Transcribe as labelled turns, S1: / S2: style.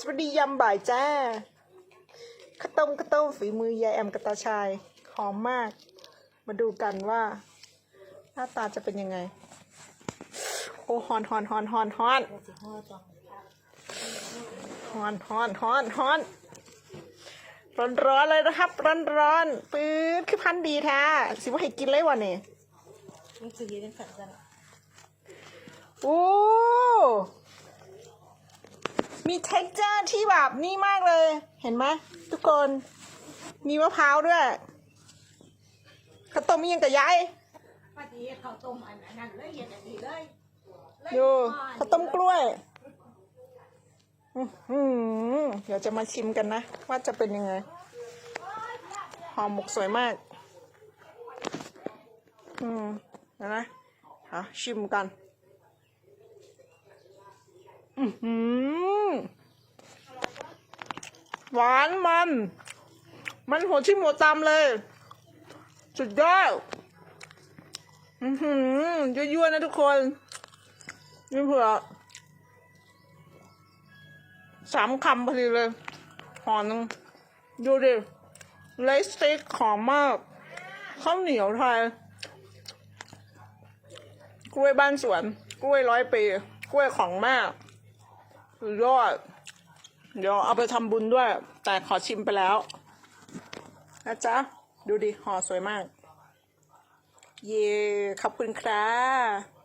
S1: สวัสดียามบ่ายจ้าข้าวต้มข้าวต้มฝีมือยายแอมกบตาชายหอมมาก มาดูกันว่า หน้าตาจะเป็นยังไง โอ้ฮอนฮอนฮอนฮอนฮอนฮอนฮอนฮอนฮอนร้อนร้อนๆเลยนะครับร้อนร้อนๆปื๊ดคือพันดีแท้สิว่าให้กินเลยวะเนี่ย
S2: มันคือ ยืนขันกัน
S1: โอ้มี texture ที่แบบนี่มากเลย เห็นไหมทุกคน มีมะพร้าวด้วยข้าวต้มมียังกับยาย
S2: พอดีเขาต้มอันนั้นเลยเย็นอันนี้เลย
S1: ดูข้าวต้มกล้วยอื้อหือเดี๋ยวจะมาชิมกันนะ ว่าจะเป็นยังไงหอมหมกสวยมาก อืมเดี๋ยวนะหาชิมกัน อือหือ หวานมัน มันหัวที่มหัวตำเลย สุดยอดอือหือยั่วๆนะทุกคนนี่เผื่อสามคำพอดีเลยหอนึงดูดิเลสต็กหอมมากข้าวเหนียวไทยกล้วยบ้านสวน กล้วยร้อยปี กล้วยของแม่สุดยอด เดี๋ยวเอาไปทำบุญด้วย แต่ขอชิมไปแล้วนะจ๊ะ ดูดิห่อสวยมาก เย่ขอบคุณครับ